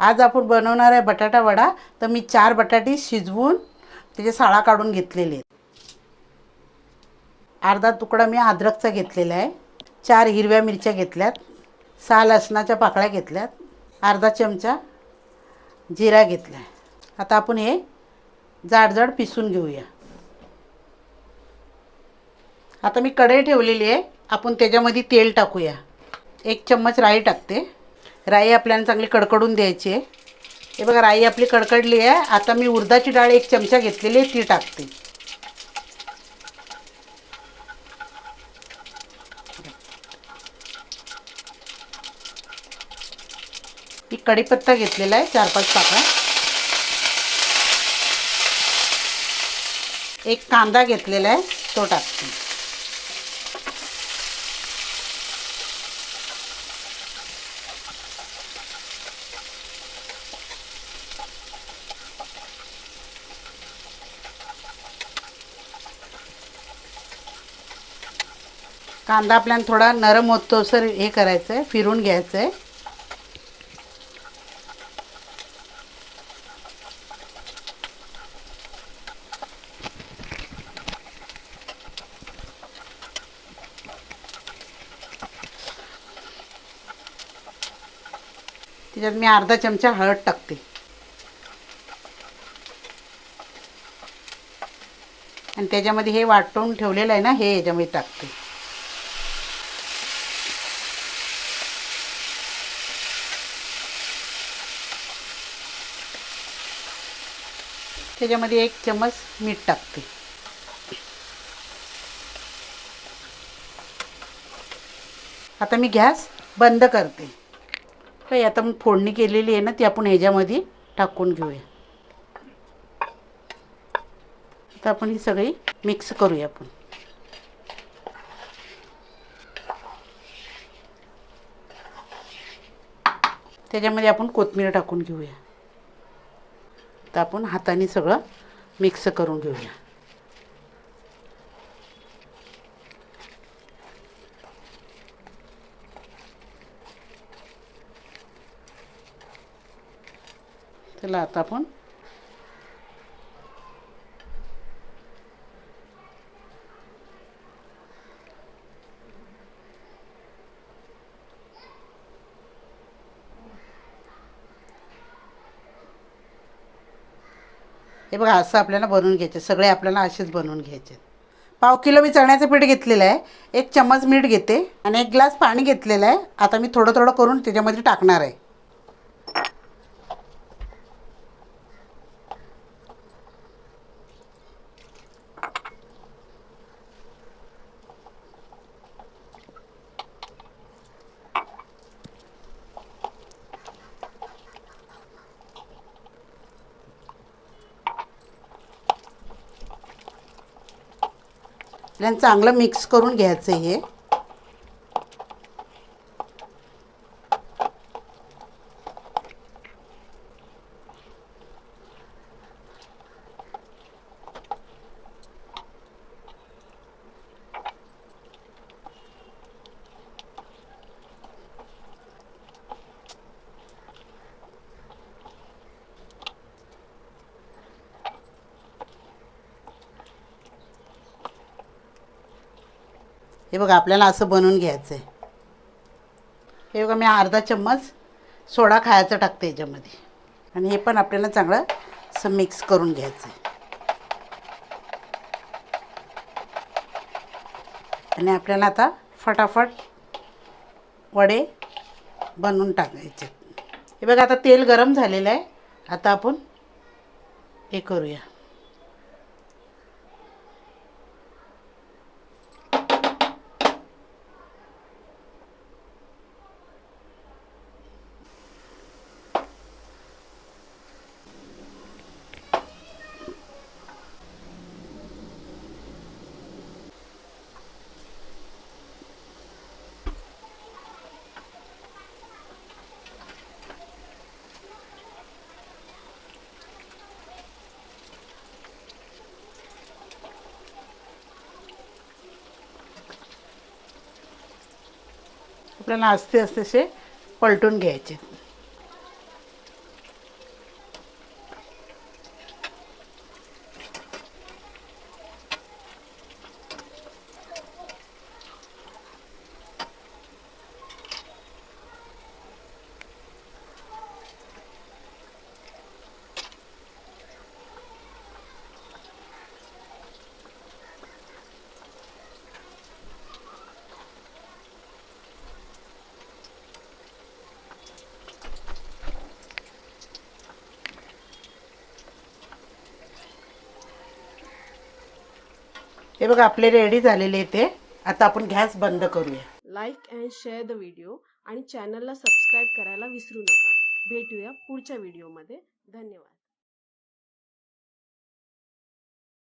आज आपण बनवणार आहे बटाटा वडा. तर मी चार बटाटे शिजवून त्याचे साळा काढून घेतलेले आहेत. अर्धा तुकडा मी अद्रकचा घेतलेला आहे. चार हिरव्या मिरच्या घेतल्यात. सहा लसणाच्या पाकळ्या घेतल्यात. अर्धा चमचा जिरा घेतला आहे आता आपण हे जाडजाड पिसून घेऊया. आता मी कढई ठेवलेली आहे. आपण त्याच्यामध्ये तेल टाकूया. एक चम्मच राई टाकते. राई आपल्याला चांगली कडकडून द्यायची आहे. हे बघा राई आपली कडकडली आहे. आता मी उर्दाची डाळ एक चमचा घेतलेली आहे ती टाकते. ही कढीपत्ता घेतलेला आहे चार पाच पाकळ्या. एक कांदा घेतलेला आहे तो टाकते. कांदा आपल्याला थोडा नरम होतो सर हे करायचं आहे फिरून घ्यायचं आहे त्याच्यात मी अर्धा चमचा हळद टाकते. आणि त्याच्यामध्ये हे वाटून ठेवलेलं आहे ना हे याच्यामध्ये टाकते. त्याच्यामध्ये एक चम्मच मीठ टाकते. आता मी गॅस बंद करते. काही आता मी फोडणी केलेली आहे ना ती आपण ह्याच्यामध्ये टाकून घेऊया. आता आपण ही सगळी मिक्स करूया आपण. त्याच्यामध्ये आपण कोथिंबीर टाकून घेऊया. तर आपण हाताने सगळं मिक्स करून घेऊया. चला आता आपण हे बघा असं आपल्याला बनवून घ्यायचे. सगळे आपल्याला असेच बनवून घ्यायचे. पाव किलो मी चण्याचं पीठ घेतलेलं आहे. एक चम्मच मीठ घेते आणि एक ग्लास पाणी घेतलेलं आहे. आता मी थोडं थोडं करून त्याच्यामध्ये टाकणार आहे. आपल्याला चांगलं मिक्स करून घ्यायचं आहे हे. हे बघा आपल्याला असं बनवून घ्यायचं आहे हे बघा मी अर्धा चम्मच सोडा खायचा टाकते याच्यामध्ये. आणि हे पण आपल्याला चांगलं असं मिक्स करून घ्यायचं आहे आणि आपल्याला आता फटाफट वडे बनवून टाकायचे. हे बघा आता तेल गरम झालेलं आहे. आता आपण हे करूया. आपल्याला असते असते असे पलटून घ्यायचे. हे बघा आपले रेडी झालेले ते. आता आपण गॅस बंद करूया. Like and share the video आणि चॅनलला सबस्क्राईब करायला विसरू नका. भेटूया पुढच्या व्हिडिओमध्ये धन्यवाद.